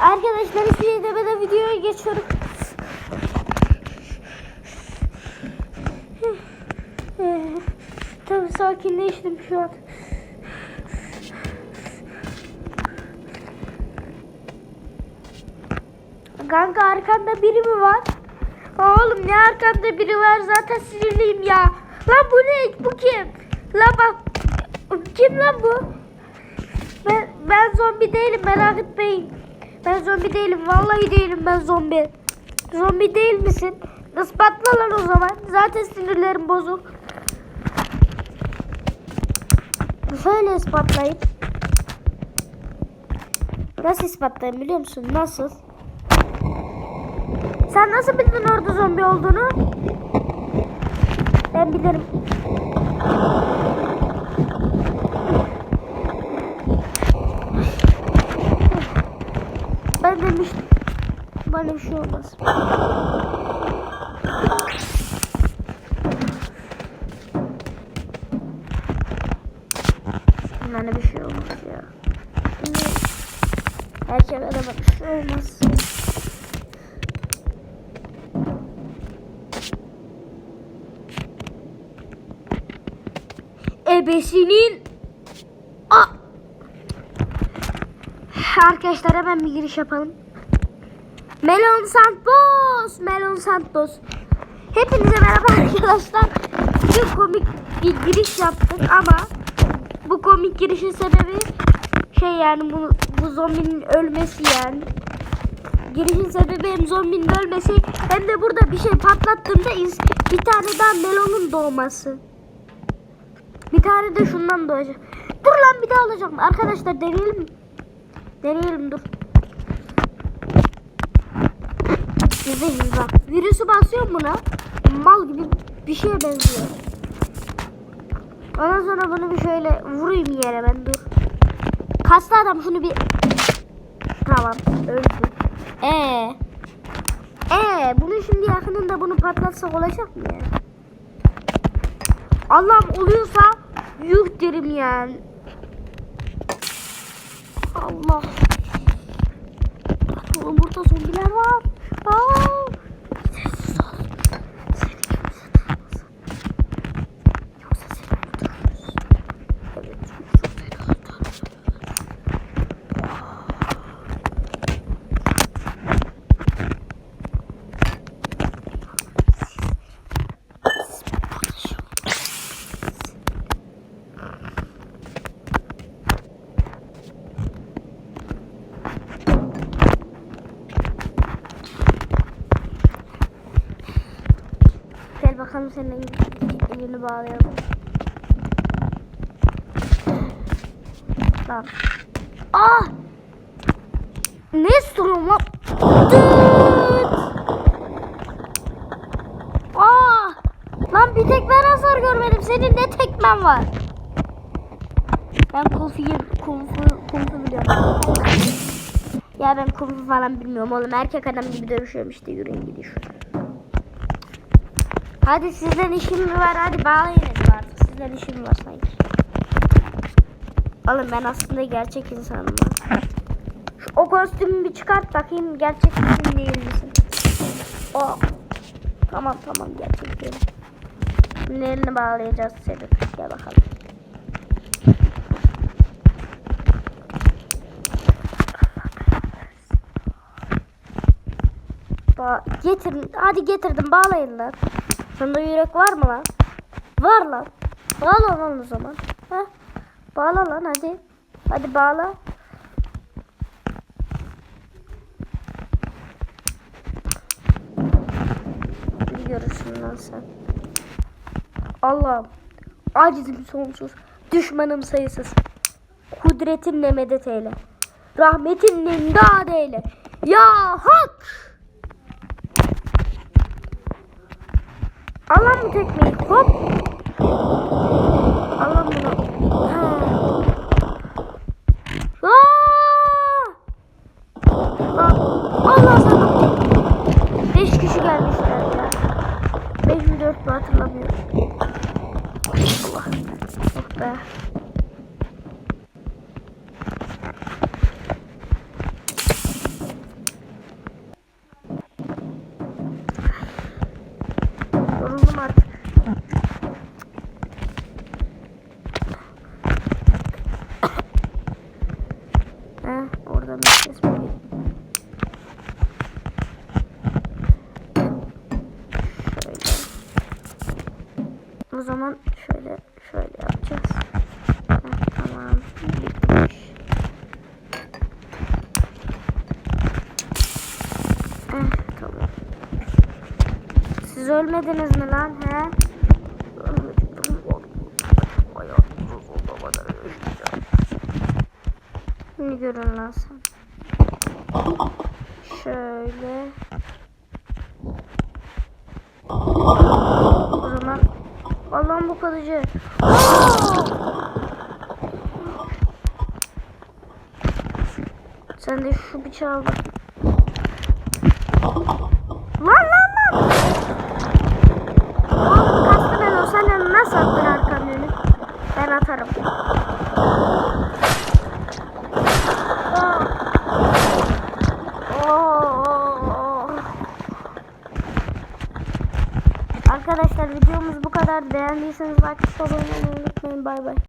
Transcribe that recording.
Arkadaşlar hiçbir şey demeden videoya geçiyorum. Tabii sakinleştim şu an. Kanka arkanda biri mi var? Oğlum ne arkanda biri var zaten sinirliyim ya. Lan bu ne? Bu kim? Lan bak. Kim lan bu? Ben, ben zombi değilim merak etmeyin. Ben zombi değilim. Vallahi değilim ben zombi. Zombi değil misin? Ispatla lan o zaman. Zaten sinirlerim bozuk. Şöyle ispatlayayım. Nasıl ispatlayayım biliyor musun? Nasıl? Sen nasıl bildin orada zombi olduğunu? Ben bilirim. Ben demiştim. Bana bir şey olmaz. Bana bir şey olmaz ya. Şimdi de bana bir şey olmaz. Ebesinin Arkadaşlar hemen bir giriş yapalım. Melon Santos, Melon Santos. Hepinize merhaba arkadaşlar. Bir komik bir giriş yaptık ama bu komik girişin sebebi şey yani bu, bu zombinin ölmesi yani. Girişin sebebi hem zombinin ölmesi hem de burada bir şey patlattığımda bir tane daha melonun doğması. Bir tane de şundan doğacak. Dur lan bir daha olacak mı? Arkadaşlar deneyelim mi? Deneyelim dur. Yüzde yüz bak. Virüsü basıyor buna. Mal gibi bir şeye benziyor. Ondan sonra bunu bir şöyle vurayım yere ben dur. Kaslı adam şunu bir... Tamam öldü. Ee. Ee bunu şimdi yakınında bunu patlatsak olacak mı ya? Allah'ım oluyorsa yuh derim yani. Allah. Oğlum burada zombiler var. Aa. Bakalım senin elini bağlayalım. Lan. Ah! Ne istiyorum lan? Dıt! Ah! Lan bir tek ben hasar görmedim. Senin ne tekmen var? Ben kulfiyi, kulfu, kulfu biliyorum. Ya ben kulfu falan bilmiyorum oğlum. Erkek adam gibi dövüşüyorum işte. Yürüyün gidin şuraya. Hadi sizden işim mi var? Hadi bağlayın hadi artık. Sizden işim var sanki. Oğlum ben aslında gerçek insanım. Şu, o kostümü bir çıkart bakayım. Gerçek misin değil misin? O. Tamam tamam gerçek. Şimdi elini bağlayacağız seni. Gel bakalım. Ba getirin. Hadi getirdim. Bağlayın lan. Sende yürek var mı lan? Var lan. Bağla lan o zaman. Heh. Bağla lan hadi. Hadi bağla. Görürsün lan sen. Allah'ım. Acizim sonsuz. Düşmanım sayısız. Kudretinle medet eyle. Rahmetinle imdad eyle. Ya hak! Alan mı tekmeyi? Hop. Alan bunu. Aa! Allah sana. Beş kişi gelmişler ya. Beş mi dört mü hatırlamıyorum. Allah. Oh be. yoruldum artık. ha, oradan mi O zaman ölmediniz mi lan he? Şimdi görün lan. Şöyle. O zaman Allah'ım bu kalıcı. Sen de şu bıçağı bak. Arkadaşlar. Beğendiyseniz like, abone olmayı unutmayın. Bay.